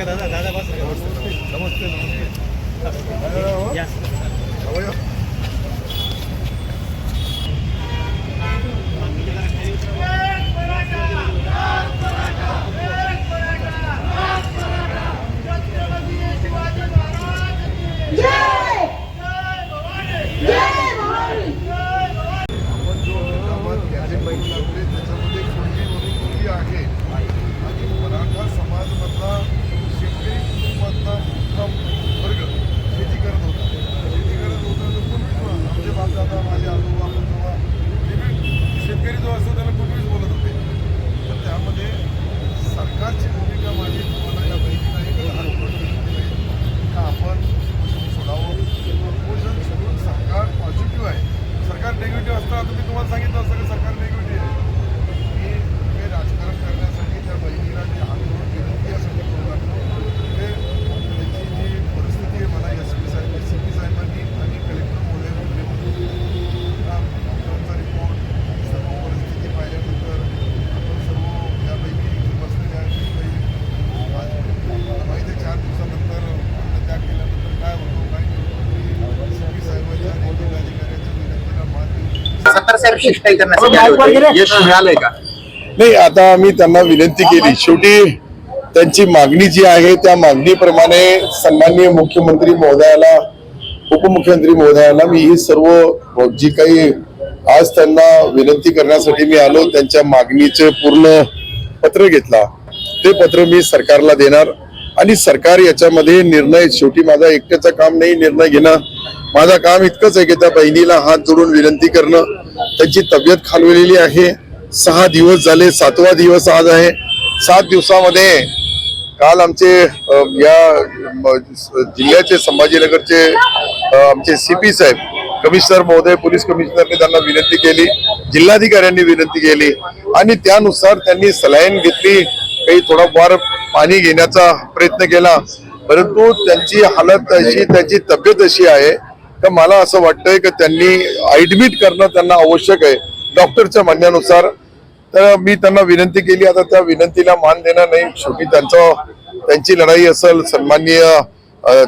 दादा दादा बस नमस्ते नमस्ते या अवय आपण जो गावात गॅजेट लावले त्याच्यामध्ये कुणबी म्हणून मुलगी आहे आणि मराठा समाजमधला शेतकरी कुटुंबातला मोठा वर्ग शेती करत होता शेती करत होता तर कुणबी आमचे बापदादा माझे आजोबा पंजोबा हे बी शेतकरी जो असतो त्याला कुणबीच बोलत होते तर त्यामध्ये सरकारची भूमिका माझी तुम्हाला या बहिणीला एक लहान गोष्ट सांगते का आपण उपोषण सोडावं उपोषण सोडून सरकार पॉझिटिव्ह आहे सरकार निगेटिव्ह असतं आता मी तुम्हाला सांगितलं असतं की सरकार निगेटिव्ह आहे मी हे राजकारण करण्यासाठी त्या बहिणीला जे आंदोलन विनंती यासाठी करू लागलो ते त्याची जी परिस्थिती आहे मला एस पी साहेब एस पी साहेबांनी आणि कलेक्टर महोदयांनी लॉकडाऊनचा रिपोर्ट सर्व परिस्थिती पाहिल्यानंतर आपण सर्व या बहिणी इथे बसलेल्या आहेत काही आज मला माहिती आहे चार दिवसानंतर त्याग केल्यानंतर काय होतो काय नाही एस पी साहेबांच्या आणि जिल्हाधिकाऱ्यांच्या विनंतीला मान देऊन सत्तर साहेब शिष्टाई करण्यासाठी आले होते. यश मिळालंय का? नाही आता आम्ही त्यांना विनंती केली. शेवटी त्यांची मागणी जी आहे त्या मागणीप्रमाणे सन्माननीय मुख्यमंत्री महोदयाला उपमुख्यमंत्री महोदयाला मी ही सर्व जी काही आज त्यांना विनंती करण्यासाठी मी आलो त्यांच्या मागणीचे पूर्ण पत्र घेतला. ते पत्र मी सरकारला देणार. आणि सरकार याच्यामध्ये निर्णय शेवटी माझा एकट्याचं काम नाही निर्णय घेणं. माझं काम इतकंच आहे की त्या बहिणीला हात जोडून विनंती करणं. त्यांची तब्येत खालवलेली आहे. सहा दिवस झाले सातवा दिवस आज आहे. सात दिवसामध्ये काल आमचे या जिल्ह्याचे संभाजीनगरचे आमचे सी पी साहेब कमिशनर महोदय पोलीस कमिशनरने त्यांना विनंती केली. जिल्हाधिकाऱ्यांनी विनंती केली. आणि त्यानुसार त्यांनी सलाईन घेतली. काही थोडाफार पाणी घेण्याचा प्रयत्न केला परंतु त्यांची हालत अशी त्यांची तब्येत अशी आहे तर मला असं वाटतंय की त्यांनी ऍडमिट करणं त्यांना आवश्यक आहे. डॉक्टरच्या म्हणण्यानुसार तर मी त्यांना विनंती केली आता त्या विनंतीला मान देणार नाही. शेवटी त्यांचं त्यांची लढाई असेल सन्माननीय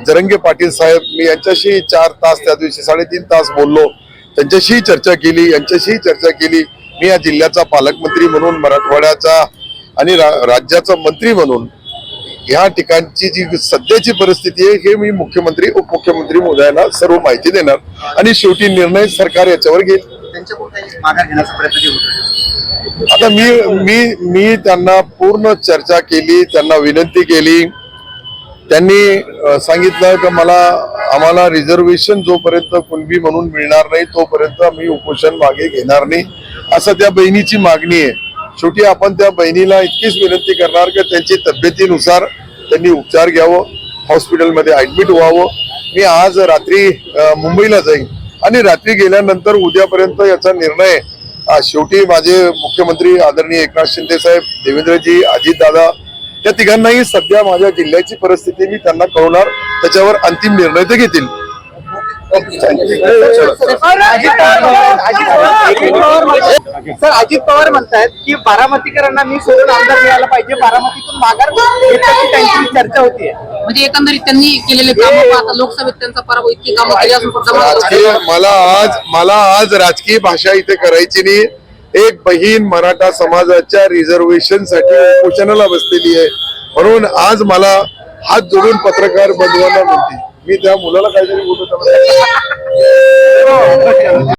जरंगे पाटील साहेब मी यांच्याशी चार तास त्या दिवशी साडेतीन तास बोललो. त्यांच्याशी चर्चा केली यांच्याशी चर्चा केली. मी या जिल्ह्याचा पालकमंत्री म्हणून मराठवाड्याचा आणि रा- राज्याचा मंत्री म्हणून या ठिकाणची जी सध्याची परिस्थिती आहे हे मी मुख्यमंत्री उपमुख्यमंत्री महोदयांना सर्व माहिती देणार. आणि शेवटी निर्णय सरकार याच्यावर घेईल. आता मी मी मी त्यांना पूर्ण चर्चा केली त्यांना विनंती केली. त्यांनी सांगितलं की मला आम्हाला रिझर्वेशन जोपर्यंत कुणबी म्हणून मिळणार नाही तोपर्यंत मी उपोषण मागे घेणार नाही. असं त्या बहिणीची मागणी आहे. शेवटी आपण त्या बहिणीला इतकीच विनंती करणार की त्यांची तब्येतीनुसार त्यांनी उपचार घ्यावं हॉस्पिटलमध्ये ऍडमिट व्हावं. मी आज रात्री मुंबईला जाईन. आणि रात्री गेल्यानंतर उद्यापर्यंत याचा निर्णय शेवटी माझे मुख्यमंत्री आदरणीय एकनाथ शिंदे साहेब देवेंद्रजी अजितदादा या तिघांनाही सध्या माझ्या जिल्ह्याची परिस्थिती मी त्यांना कळवणार त्याच्यावर अंतिम निर्णय ते घेतील. सर अजित पवार म्हणतायत की बारामतीकरांना मी सोडून आमदार मिळाला पाहिजे. बारामतीतून माघार त्यांची चर्चा होतीये. म्हणजे एकंदरीत त्यांनी केलेले काम आता लोकसभेत त्यांचा पराभव इतकी कामं केली असून मला आज मला आज राजकीय भाषा इथे करायची नाही. एक बहीण मराठा समाजाच्या रिझर्वेशनसाठी उपोषणाला बसलेली आहे. म्हणून आज मला हात जोडून पत्रकार बंधवांना म्हणते. मी त्या मुलाला काहीतरी बोलत